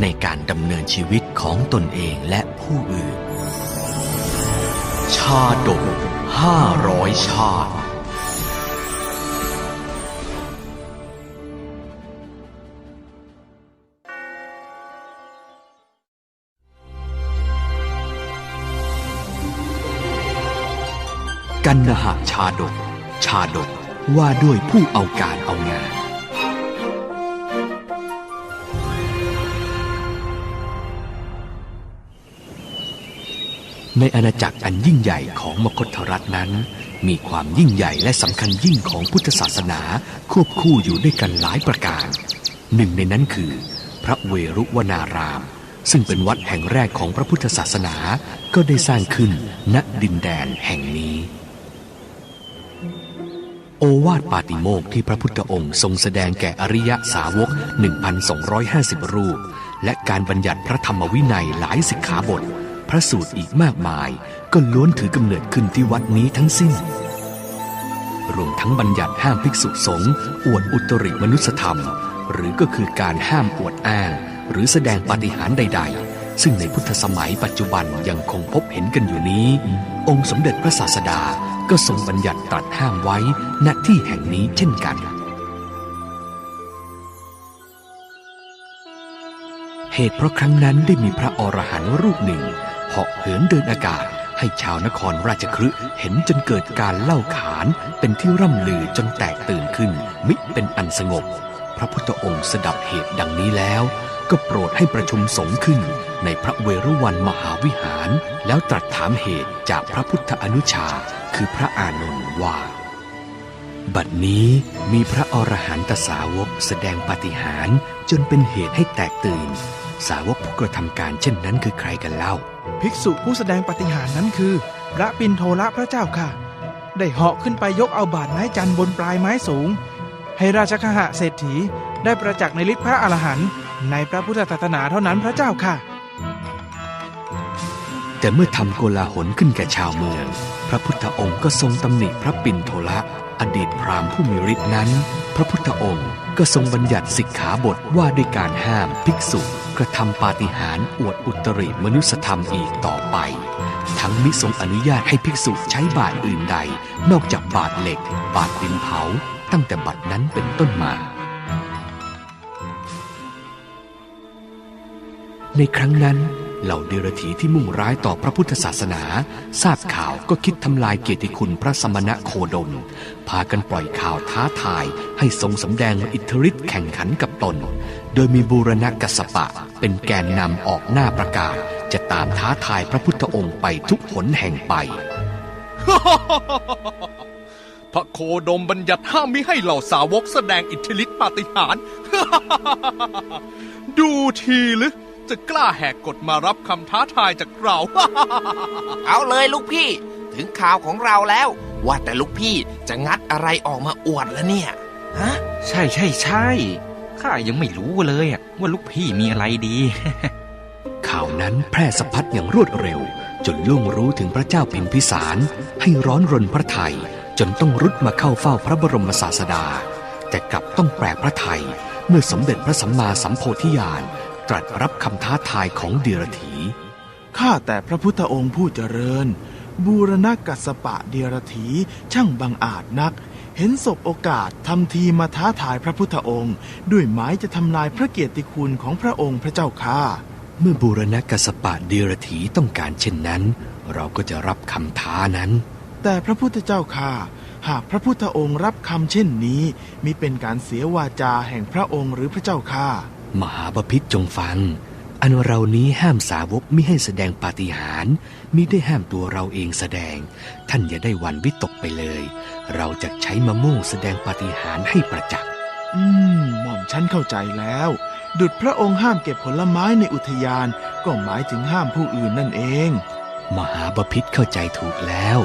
ในการดำเนินชีวิตของตนเองและผู้อื่น ชาดกห้าร้อยชาติกันนหะชาดก ชาดกว่าด้วยผู้เอาการเอางาน ในอาณาจักรอันยิ่งใหญ่ของมคธรัฐนั้น มีความยิ่งใหญ่และสำคัญยิ่งของพุทธศาสนาควบคู่อยู่ด้วยกันหลายประการ หนึ่งในนั้นคือ พระเวรุวนาราม ซึ่งเป็นวัดแห่งแรกของพระพุทธศาสนาก็ได้สร้างขึ้นณดินแดนแห่งนี้ โอวาทปาติโมกที่พระพุทธองค์ทรงแสดงแก่อริยสาวก 1,250 รูป และการบัญญัติพระธรรมวินัยหลายสิกขาบท พระสูตรอีกมากมาย ก็ล้วนถือกำเนิดขึ้นที่วัดนี้ทั้งสิ้น รวมทั้งบัญญัติห้ามภิกษุสงฆ์อวดอุตริมนุสธรรม หรือก็คือการห้ามอวดอ้าง หรือแสดงปาฏิหาริย์ใด ๆ ซึ่งในพุทธสมัยปัจจุบันยังคงพบเห็นกันอยู่นี้ องค์สมเด็จพระศาสดาก็ทรงบัญญัติตรัสห้ามไว้ณที่แห่งนี้เช่นกันเหตุเพราะครั้งนั้นได้มีพระอรหันต์รูปหนึ่ง เหาะเหินเดินอากาศ ให้ชาวนครราชคฤห์เห็นจนเกิดการเล่าขานเป็นที่ร่ำลือจนแตกตื่นขึ้น มิเป็นอันสงบ พระพุทธองค์สดับเหตุดังนี้แล้ว ก็โปรดให้ประชุมสงฆ์ขึ้น ในพระเวรุวันมหาวิหาร แล้วตรัสถามเหตุจากพระพุทธอนุชา คือพระอานนท์ว่าบัดนี้มีพระอรหันตสาวกแสดงปฏิหารจนเป็นเหตุให้แตกตื่น สาวกผู้กระทำการเช่นนั้นคือใครกันเล่า ภิกษุผู้แสดงปาฏิหารย์นั้นคือ พระปินโทละพระเจ้าค่ะ ได้เหาะขึ้นไปยกเอาบาดไม้จันทร์บนปลายไม้สูง ให้ราชคหะเศรษฐีได้ประจักษ์ในฤทธิพระอรหันต์ในพระพุทธศาสนาเท่านั้นพระเจ้าค่ะ แต่เมื่อทำโกลาหลขึ้นแก่ชาวเมือง พระพุทธองค์ก็ทรงตำหนิพระปิ่นโทละ อดีตพราหมณ์ผู้มีฤทธินั้น พระพุทธองค์ก็ทรงบัญญัติสิกขาบทว่าด้วยการห้ามภิกษุกระทำปาฏิหาริย์อวดอุตริมนุสธรรมอีกต่อไป ทั้งมิทรงอนุญาตให้ภิกษุใช้บาทอื่นใด นอกจากบาทเหล็ก บาทดินเผา ตั้งแต่บัดนั้นเป็นต้นมา ในครั้งนั้น เหล่าเดรถีที่มุ่งร้ายต่อพระพุทธศาสนา ทราบข่าวก็คิดทำลายเกียรติคุณพระสมณะโคดม พากันปล่อยข่าวท้าทาย ให้ทรงสำแดงอิทธิฤทธิ์แข่งขันกับตน โดยมีบูรณกัสปะ เป็นแกนนำออกหน้าประกาศ จะตามท้าทายพระพุทธองค์ไปทุกหนแห่งไป พระโคดมบัญญัติห้ามมิให้เหล่าสาวกแสดงอิทธิฤทธิปาฏิหาริย์ดูทีหรือ จะกล้าแหกกฎมารับคำท้าทายจากเรา เอาเลยลูกพี่ ถึงข่าวของเราแล้ว ว่าแต่ลูกพี่จะงัดอะไรออกมาอวดแล้วเนี่ย ฮะ ใช่ใช่ใช่ข้ายังไม่รู้เลยอะว่าลูกพี่มีอะไรดี ข่าวนั้นแพร่สะพัดอย่างรวดเร็ว จนล่วงรู้ถึงพระเจ้าพิมพิสาร ให้ร้อนรนพระไทย จนต้องรุดมาเข้าเฝ้าพระบรมศาสดา แต่กลับต้องแปลพระไทยเมื่อสมเด็จพระสัมมาสัมโพธิญาณ ตรัสรับคำท้าทายของเดียรถี ข้าแต่พระพุทธองค์ผู้เจริญ บูรณกัสสปะเดียรถีช่างบังอาจนัก เห็นศพโอกาสทำทีมาท้าทายพระพุทธองค์ ด้วยหมายจะทำลายพระเกียรติคุณของพระองค์พระเจ้าข้าเมื่อบูรณกัสสปะเดียรถีต้องการเช่นนั้น เราก็จะรับคำท้านั้น แต่พระพุทธเจ้าข้าหากพระพุทธองค์รับคำเช่นนี้มิเป็นการเสียวาจาแห่งพระองค์หรือพระเจ้าข้า มหาบพิษจงฟัง อันเรานี้ห้ามสาวกมิให้แสดงปาฏิหาริย์มิได้ห้ามตัวเราเองแสดง ท่านอย่าได้หวันวิตกไปเลย เราจะใช้มะม่วงแสดงปาฏิหาริย์ให้ประจักษ์อืมหม่อมฉันเข้าใจแล้ว ดุดพระองค์ห้ามเก็บผลไม้ในอุทยาน ก็หมายถึงห้ามผู้อื่นนั่นเอง มหาบพิษเข้าใจถูกแล้ว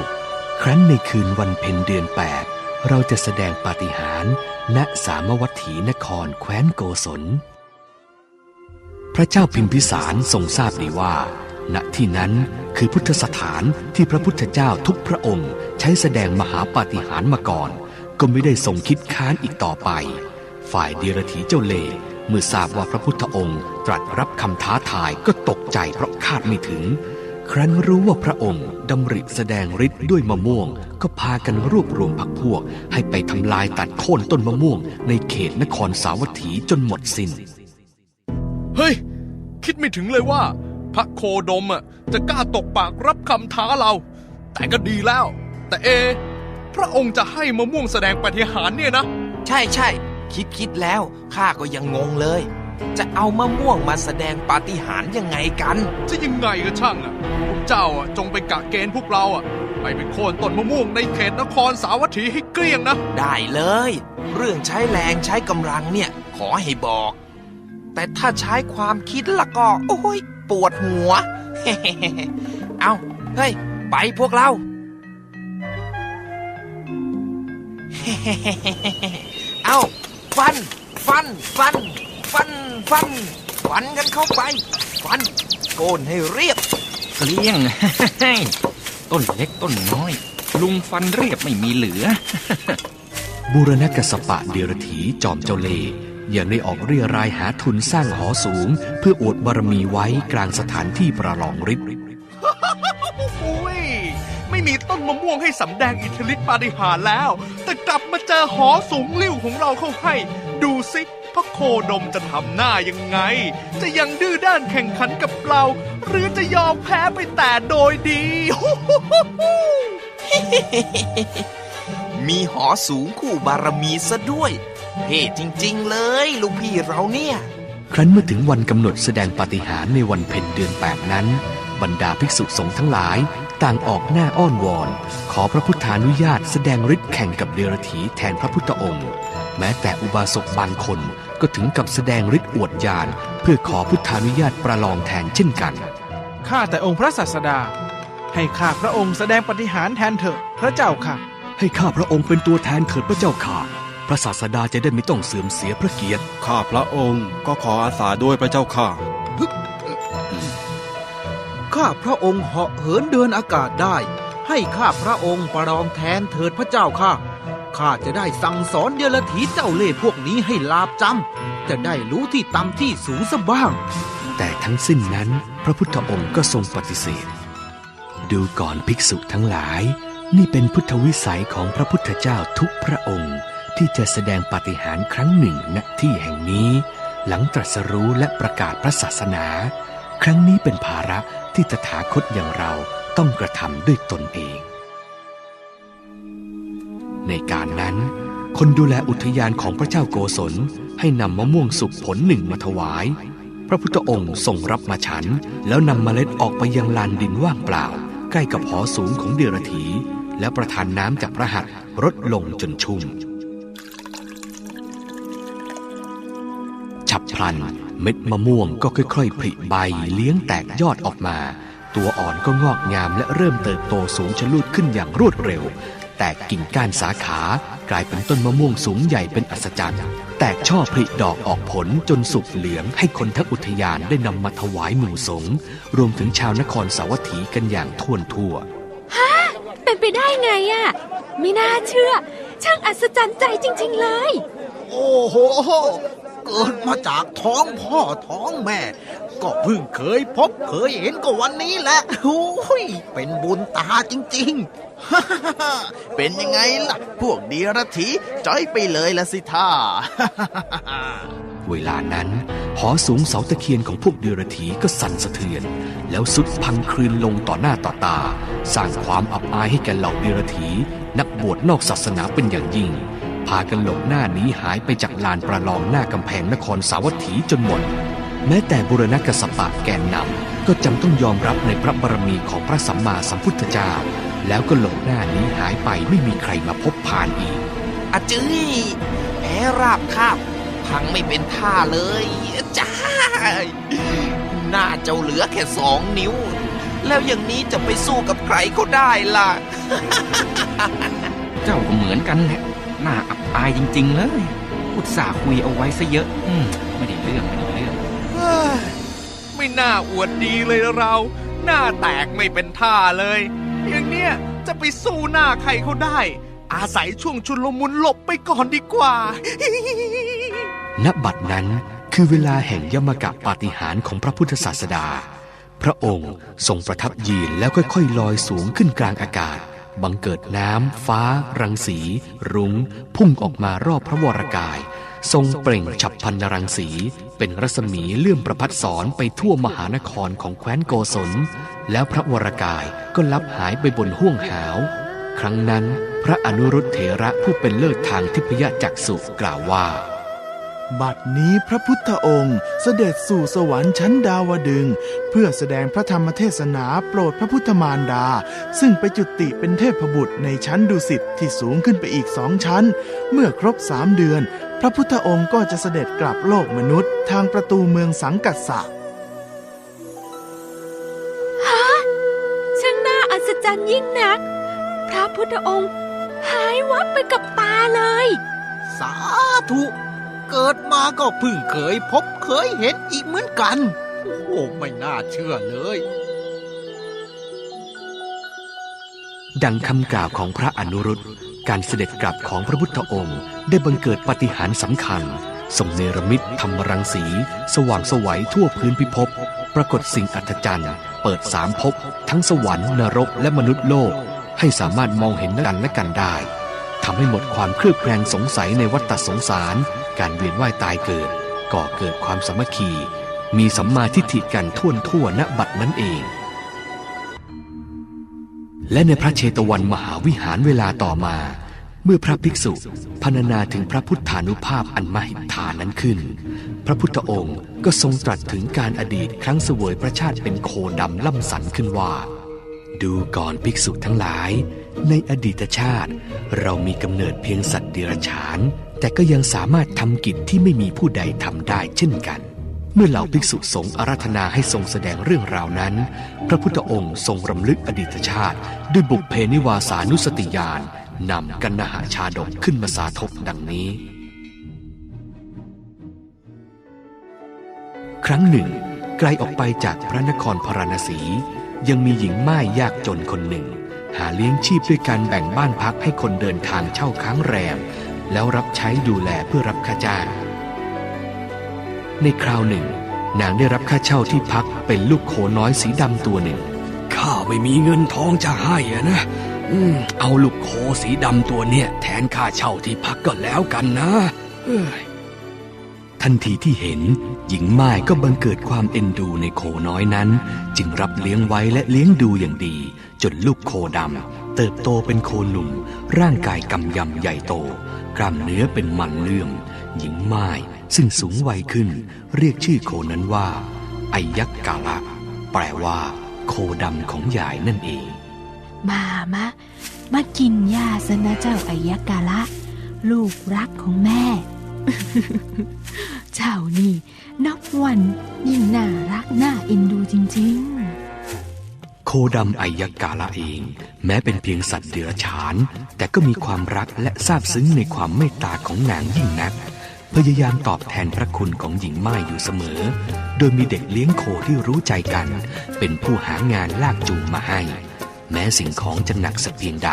ครั้นในคืนวันเพ็ญเดือนแปดเราจะแสดงปาฏิหาริย์ณสามวัตถีนครแคว้นโกศลพ ระเจ้าพิมพิสารทรงทราบดีว่า ณที่นั้นคือพุทธสถานที่พระพุทธเจ้าทุกพระองค์ใช้แสดงมหาปาฏิหาริย์มาก่อน ก็ไม่ได้ทรงคิดค้านอีกต่อไป ฝ่ายเดีรถีเจ้าเล่เมื่อทราบว่าพระพุทธองค์ตรัสรับคำท้าทายก็ตกใจเพราะคาดไม่ถึง ครั้นรู้ว่าพระองค์ดำริแสดงฤทธิ์ด้วยมะม่วง ก็พากันรวบรวมพักพวก ให้ไปทำลายตัดโค่นต้นมะม่วง ในเขตนครสาวัตถีจนหมดสิน้น เฮ้ย คิดไม่ถึงเลยว่า พระโคดมอะจะกล้าตกปากรับคำท้าเรา แต่ก็ดีแล้ว แต่เอ พระองค์จะให้มะม่วงแสดงปาฏิหาริย์เนี่ยนะ ใช่ใช่คิดคิดแล้วข้าก็ยังงงเลย จะเอามะม่วงมาแสดงปาฏิหาริย์ยังไงกัน จะยังไงก็ช่างอะพวกเจ้าอะจงไปกะเกณฑ์พวกเราอะไปเป็นโค่นต้นมะม่วงในเขตนครสาวัตถีให้เกลี้ยงนะ ได้เลย เรื่องใช้แรงใช้กำลังเนี่ย ขอให้บอก แต่ถ้าใช้ความคิดละก็ โอ้ยปวดหัว เอาเฮ้ย ไปพวกเรา เอาฟัน ฟัน ฟัน ฟัน ฟัน ฟันกันเข้าไป ฟัน โกนให้เรียบเกลี้ยง ต้นเล็กต้นน้อย ลุงฟันเรียบไม่มีเหลือ บูรณกสปะเดียรถีจอมเจ้าเล่ห์ ยังได้ออกเรียรายหาทุนสร้างหอสูง เพื่ออวดบารมีไว้กลางสถานที่ประลองฤทธิ์โอ้ยไม่มีต้นมะม่วงให้สำแดงอิทธิฤทธิปาฏิหาริย์แล้ว แต่กลับมาเจอหอสูงลิ่วของเราเข้าให้ ดูสิพระโคดมจะทำหน้ายังไง จะยังดื้อด้านแข่งขันกับเรา หรือจะยอมแพ้ไปแต่โดยดี มีหอสูงคู่บารมีซะด้วย เท่จริง ๆ เลย ลูกพี่เราเนี่ย ครั้นเมื่อถึงวันกำหนดแสดงปาฏิหาริย์ในวันเพ็ญเดือนแปดนั้น บรรดาภิกษุสงฆ์ทั้งหลาย ต่างออกหน้าอ้อนวอน ขอพระพุทธานุญาตแสดงฤทธิ์แข่งกับเดรถีแทนพระพุทธองค์ แม้แต่อุบาสกบางคนก็ถึงกับแสดงฤทธิ์อวดญาณเพื่อขอพุทธานุญาตประลองแทนเช่นกัน ข้าแต่องค์พระศาสดา ให้ข้าพระองค์แสดงปฏิหารย์แทนเถอะพระเจ้าค่ะ ให้ข้าพระองค์เป็นตัวแทนเถิดพระเจ้าค่ะ พระศาสดาจะได้ไม่ต้องเสื่อมเสียพระเกียรติ ข้าพระองค์ก็ขออาสาด้วยพระเจ้าค่ะ ข้าพระองค์เหาะเหินเดินอากาศได้ ให้ข้าพระองค์ประลองแทนเถิดพระเจ้าค่ะ ข้าจะได้สั่งสอนเดลถีเจ้าเล่ห์พวกนี้ให้ลาบจำ จะได้รู้ที่ต่ำที่สูงสบ้าง แต่ทั้งสิ้นนั้นพระพุทธองค์ก็ทรงปฏิเสธ ดูก่อนภิกษุทั้งหลาย นี่เป็นพุทธวิสัยของพระพุทธเจ้าทุกพระองค์ ที่จะแสดงปาฏิหาริย์ครั้งหนึ่งณที่แห่งนี้ หลังตรัสรู้และประกาศพระศาสนา ครั้งนี้เป็นภาระที่ตถาคตอย่างเราต้องกระทำด้วยตนเอง ในการนั้น คนดูแลอุทยานของพระเจ้าโกศลให้นำมะม่วงสุกผลหนึ่งมาถวาย พระพุทธองค์ทรงรับมาฉัน แล้วนำเมล็ดออกไปยังลานดินว่างเปล่า ใกล้กับหอสูงของเดรถี แล้วประทานน้ำจากพระหัตถ์รดลงจนชุ่ม พลัน เม็ดมะม่วงก็ค่อยๆผลิใบเลี้ยงแตกยอดออกมา ตัวอ่อนก็งอกงามและเริ่มเติบโตสูงชะลูดขึ้นอย่างรวดเร็ว แตกกิ่งก้านสาขากลายเป็นต้นมะม่วงสูงใหญ่เป็นอัศจรรย์ แตกช่อผลิดอกออกผลจนสุกเหลืองให้คนทั้งอุทยานได้นำมาถวายหมู่สงฆ์รวมถึงชาวนครสาวัตถีกันอย่างท่วนทั่วเป็นไปได้ไงอะไม่น่าเชื่อ ช่างอัศจรรย์ใจจริง ๆ เลย โอ้โห เกิดมาจากท้องพ่อท้องแม่ ก็เพิ่งเคยพบเคยเห็นก็วันนี้แหละโอ้ยเป็นบุญตาจริง ๆ เป็นยังไงล่ะ พวกเดียรถีจ้อยไปเลยละสิท่าเวลานั้นหอสูงเสาตะเคียนของพวกเดรถีก็สั่นสะเทือน แล้วสุดพังคลืนลงต่อหน้าต่อตา สร้างความอับอายให้แก่เหล่าเดรถีนักบวชนอกศาสนาเป็นอย่างยิ่ง พากันหลบหน้าหนีหายไปจากลานประลองหน้ากำแพงนครสาวัตถีจนหมด แม้แต่บุรณกสปะแกนนำก็จำต้องยอมรับในพระบารมีของพระสัมมาสัมพุทธเจ้า แล้วก็หลบหน้าหนีหายไปไม่มีใครมาพบผ่านอีกอาจื้ยแพ้ราบคาบพพังไม่เป็นท่าเลยจ้าหน้าเจ้าเหลือแค่สองนิ้ว แล้วอย่างนี้จะไปสู้กับใครเขาได้ล่ะ เจ้าก็เหมือนกันแหละห น้าอับอายจริง ๆ เลย อุตส่าห์คุยเอาไว้ซะเยอะ อืมไม่ได้เรื่องไม่ได้เรื่อง เฮ้ยไม่น่าอวดดีเลยเรา หน้าแตกไม่เป็นท่าเลย อย่างเนี้ยจะไปสู้หน้าใครเขาได้ อาศัยช่วงชุนลมุนหลบไปก่อนดีกว่า ณบัดนั้นคือเวลาแห่งยมกะปาฏิหาริย์ของพระพุทธศาสดา พระองค์ทรงประทับยืนแล้วค่อยๆลอยสูงขึ้นกลางอากาศ บังเกิดน้ำ ฟ้า รังสี รุง้ง พุ่งออกมารอบพระวรากาย ทรงเปล่งฉับพันนรังสี เป็นรัศมีเลื่อมประพัดสอนไปทั่วมหานครของแคว้นโกศล แล้วพระวรากายก็ลับหายไปบนห้วงหาว ครั้งนั้น พระอนุรุตเถระผู้เป็นเลิศทางทิพยจักษุกล่าวว่า บัดนี้พระพุทธองค์เสด็จสู่สวรรค์ชั้นดาวดึงส์เพื่อแสดงพระธรรมเทศนาโปรดพระพุทธมารดา ซึ่งไปจุติเป็นเทพบุตรในชั้นดุสิตที่สูงขึ้นไปอีกสองชั้น เมื่อครบสามเดือน พระพุทธองค์ก็จะเสด็จกลับโลกมนุษย์ทางประตูเมืองสังกัสสะช่างน่าอัศจรรย์ยิ่งนัก พระพุทธองค์หายวับไปกับตาเลย สาธุ เกิดมาก็เพิ่งเคยพบเคยเห็นอีกเหมือนกัน โอ้ไม่น่าเชื่อเลย ดังคำกล่าวของพระอนุรุตการเสด็จกลับของพระพุทธองค์ ได้บังเกิดปฏิหารสำคัญส่งเนรมิตธรรมรังสี สว่างสวัยทั่วพื้นพิภพปรากฏสิ่งอัศจรรย์ เปิดสามภพทั้งสวรรค์นรกและมนุษย์โลก ให้สามารถมองเห็นกันและกันได้ทำให้หมดความเครือบแคลงสงสัยในวัฏสงสาร การเวียนว่ายตายเกิด ก่อเกิดความสามัคคี มีสัมมาทิฏฐิกันท่วนทั่วณบัดนั้นเอง และในพระเชตวันมหาวิหารเวลาต่อมา เมื่อพระภิกษุพรรณนาถึงพระพุทธานุภาพอันมหิทานั้นขึ้น พระพุทธองค์ก็ทรงตรัสถึงการอดีตครั้งเสวยพระชาติเป็นโคดำล่ำสันขึ้นว่า ดูก่อนภิกษุทั้งหลาย ในอดีตชาติ เรามีกำเนิดเพียงสัตว์เดรัจฉาน แต่ก็ยังสามารถทำกิจที่ไม่มีผู้ใดทำได้เช่นกัน เมื่อเหล่าภิกษุสงฆ์อาราธนาให้ทรงแสดงเรื่องราวนั้น พระพุทธองค์ทรงรำลึกอดีตชาติ ด้วยบุพเพนิวาสานุสติญาณนำกันนหาชาดกขึ้นมาสาธบดังนี้ ครั้งหนึ่ง ไกลออกไปจากพระนครพาราณสี ยังมีหญิงม่ายยากจนคนหนึ่ง หาเลี้ยงชีพด้วยการแบ่งบ้านพักให้คนเดินทางเช่าค้างแรม แล้วรับใช้ดูแลเพื่อรับค่าจ้าง ในคราวหนึ่ง นางได้รับค่าเช่าที่พักเป็นลูกโขน้อยสีดำตัวหนึ่ง ข้าไม่มีเงินทองจะให้อะนะอืมเอาลูกโคสีดำตัวเนี่ย แทนค่าเช่าที่พักก็แล้วกันนะเอ้ยทันทีที่เห็น หญิงม่ายก็บังเกิดความเอ็นดูในโคน้อยนั้น จึงรับเลี้ยงไว้และเลี้ยงดูอย่างดี จนลูกโคดำเติบโตเป็นโคหนุ่ม ร่างกายกำยำใหญ่โต กล้ามเนื้อเป็นมันเลื่อม หญิงม่ายซึ่งสูงวัยขึ้น เรียกชื่อโคนั้นว่า ไอยักษ์กาละ แปลว่า โคดำของยายนั่นเอง มามามากินยาซะนะเจ้าไอายกกาละ ลูกรักของแม่ เจ้านี่ นับวันยิ่งน่ารักน่าเอ็นดูจริง โคดำไอยกาละเอง แม้เป็นเพียงสัตว์เดรัจฉาน แต่ก็มีความรักและซาบซึ้งในความเมตตาของนางยิ่งนัก พยายามตอบแทนพระคุณของหญิงม่ายอยู่เสมอ โดยมีเด็กเลี้ยงโคที่รู้ใจกัน เป็นผู้หางานลากจูงมาให้ แม้สิ่งของจะหนักสักเพียงใด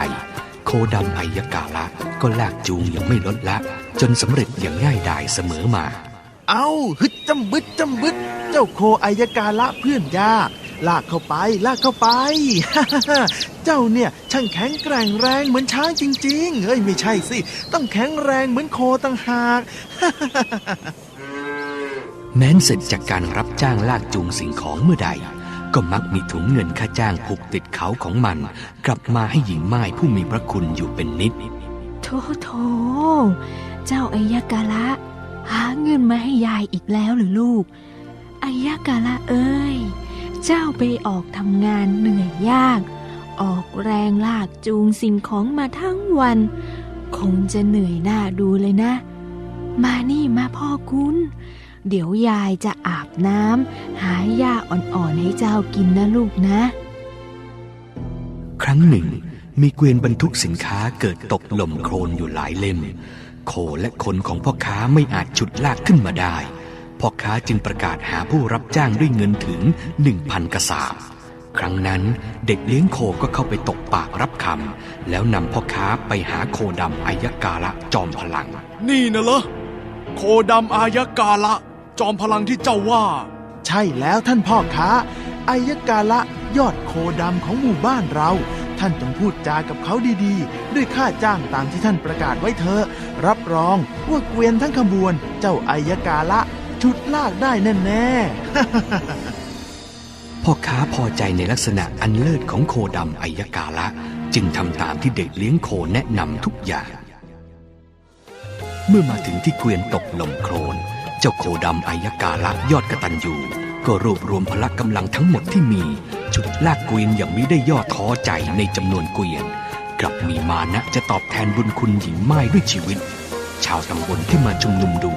โคดำไอยกาละก็ลากจูงอย่างไม่ลดละ จนสำเร็จอย่างง่ายดายเสมอมา เอาฮึดจำบึดจำบึด เจ้าโคอายกาละเพื่อนยาก ลากเข้าไป ลากเข้าไป เจ้าเนี่ยช่างแข็งแกร่งแรงเหมือนช้างจริง ๆเฮ้ยไม่ใช่สิ ต้องแข็งแรงเหมือนโคต่างหาก แม้นเสร็จจากการรับจ้างลากจูงสิ่งของเมื่อใด ก็มักมีถุงเงินค่าจ้างผูกติดเขาของมัน กลับมาให้หญิงม่ายผู้มีพระคุณอยู่เป็นนิดโถโถเจ้าอายกาละ หาเงินมาให้ยายอีกแล้วหรือลูกอายกาละเอ้ย เจ้าไปออกทำงานเหนื่อยยาก ออกแรงลากจูงสิ่งของมาทั้งวัน คงจะเหนื่อยหน้าดูเลยนะ มานี่มาพ่อคุณ เดี๋ยวยายจะอาบน้ำหาหญ้าอ่อนๆให้เจ้ากินนะลูกนะ ครั้งหนึ่ง มีเกวียนบรรทุกสินค้าเกิดตกหล่มโคลนอยู่หลายเล่ม โคและคนของพ่อค้าไม่อาจฉุดลากขึ้นมาได้ พ่อค้าจึงประกาศหาผู้รับจ้างด้วยเงินถึงหนึ่งพันกระสาบครั้งนั้นเด็กเลี้ยงโคก็เข้าไปตกปากรับคำแล้วนำพ่อค้าไปหาโคดำอายกาละจอมพลัง นี่นะเหรอโคดำอายกาละ จอมพลังที่เจ้าว่า ใช่แล้วท่านพ่อค้าอายกาละยอดโคดำของหมู่บ้านเรา ท่านจงพูดจากับเขาดีๆ ด้วยค่าจ้างตามที่ท่านประกาศไว้เถอะรับรองว่าเกวียนทั้งขบวน เจ้าอายกาละ ชุดลากได้แน่ๆ พ่อค้าพอใจในลักษณะอันเลิศของโคดำอัยกาละ จึงทำตามที่เด็กเลี้ยงโคแนะนำทุกอย่าง เมื่อมาถึงที่เกวียนตกลมโคลน เจ้าโคดำอัยกาละยอดกระตันยูก็รวบรวมพละกำลังทั้งหมดที่มีชุดลากเกวียนอย่างมิได้ย่อท้อใจในจำนวนเกวียน กลับมีมานะจะตอบแทนบุญคุณหญิงไม้ด้วยชีวิต ชาวตำบลที่มาชุมนุมดู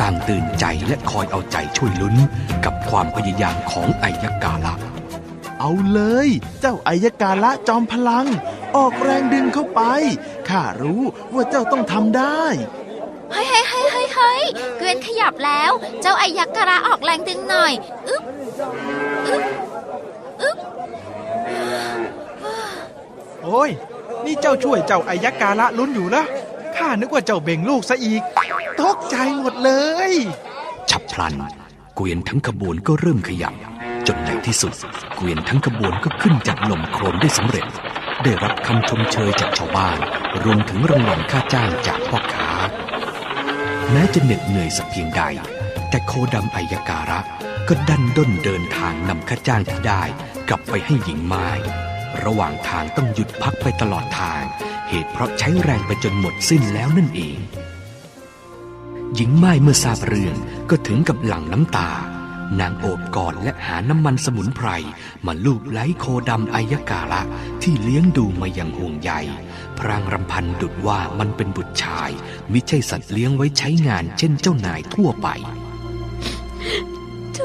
ต่างตื่นใจและคอยเอาใจช่วยลุ้น กับความพยายามของอัยกาละ เอาเลย เจ้าอายกาละจอมพลัง ออกแรงดึงเข้าไป ข้ารู้ว่าเจ้าต้องทำได้เฮ้ยเฮ้ยเฮ้ยเฮ้ยเฮ้ยเกวียนขยับแล้ว เจ้าไอายักษ์กระออกแรงดึงหน่อย อึ๊บ อึ๊บ อึ๊บ โอ้ย นี่เจ้าช่วยเจ้าอายกาละลุ้นอยู่นะ ข้านึกว่าเจ้าเบ่งลูกซะอีก ตกใจหมดเลย ฉับพลัน เกวียนทั้งขบวนก็เริ่มขยับ จนในที่สุด เกวียนทั้งขบวนก็ขึ้นจากลมโครนได้สำเร็จ ได้รับคำชมเชยจากชาวบ้าน รวมถึงรางวัลค่าจ้างจากพ่อค้า แม้จะเหน็ดเหนื่อยสักเพียงใด แต่โคดำอัยการะ ก็ดันด้นเดินทางนำค่าจ้างที่ได้ กลับไปให้หญิงไม้ระหว่างทางต้องหยุดพักไปตลอดทาง ตุเพราะใช้แรงไปจนหมดสิ้นแล้วนั่นเอง หญิงไม้เมื่อทราบเรื่องก็ถึงกับหลั่งน้ำตา นางโอบกอดและหาน้ำมันสมุนไพรมาลูบไล้โคดำอายกาละที่เลี้ยงดูมาอย่างห่วงใยพรางรำพันดุดว่ามันเป็นบุตรชาย มิใช่สัตว์เลี้ยงไว้ใช้งานเช่นเจ้านายทั่วไปโถ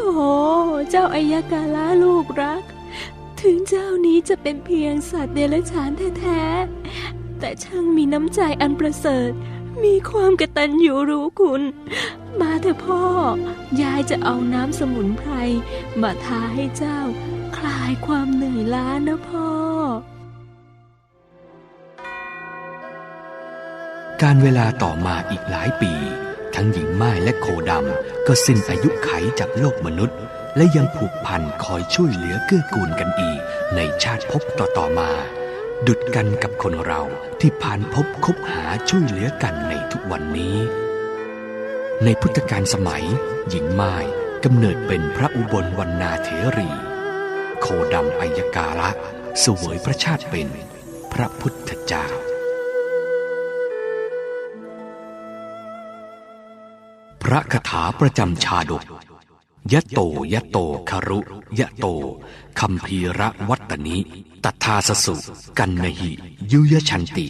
เจ้าอายกาละลูกรัก ถึงเจ้านี้จะเป็นเพียงสัตว์เดรัจฉานแท้ๆ แต่ช่างมีน้ำใจอันประเสริฐ มีความกระตัญญูรู้คุณ มาเถอะพ่อ ยายจะเอาน้ำสมุนไพร มาทาให้เจ้า คลายความเหนื่อยล้านะพ่อ การเวลาต่อมาอีกหลายปี ทั้งหญิงไม้และโคดำก็สิ้นอายุไขจากโลกมนุษย์ และยังผูกพันคอยช่วยเหลือเกื้อกูลกันอีกในชาติภพต่อๆมา ดุดกันกับคนเราที่ผ่านพบคบหาช่วยเหลือกันในทุกวันนี้ ในพุทธกาลสมัย หญิงไม้กำเนิดเป็นพระอุบลวรรณาเถรี โคดำอัยกาละสวยพระชาติเป็นพระพุทธเจ้าพระคาถาประจำชาดกยะโตยะโตคารุ ยะโตคัมภีระวัตตนิ ตถาสสุ กันนหิ ยุยชันติ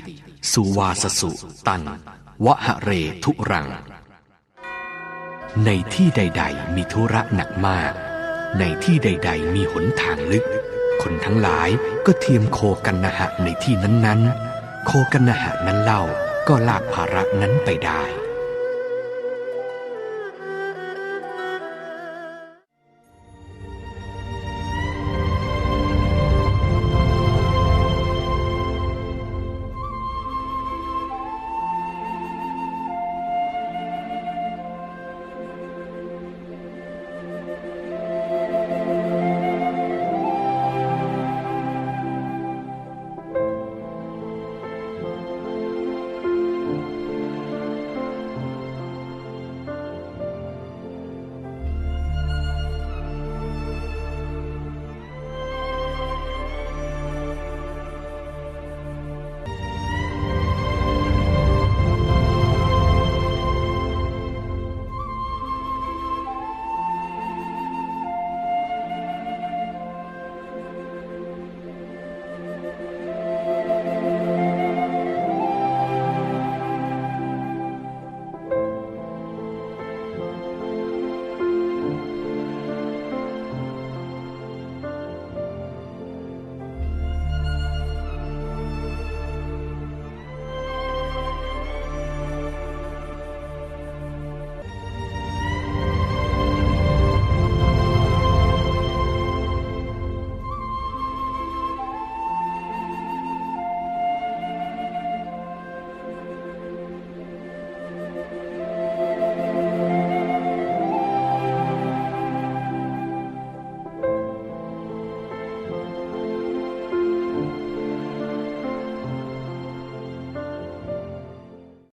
สุวาสสุ ตัง วะหะเรทุรัง ในที่ใด ๆ มีธุระหนักมาก ในที่ใด ๆ มีหนทางลึก คนทั้งหลายก็เทียมโคกันนหะในที่นั้นๆ โคกันนหะนั้นเล่าก็ลากภาระนั้นไปได้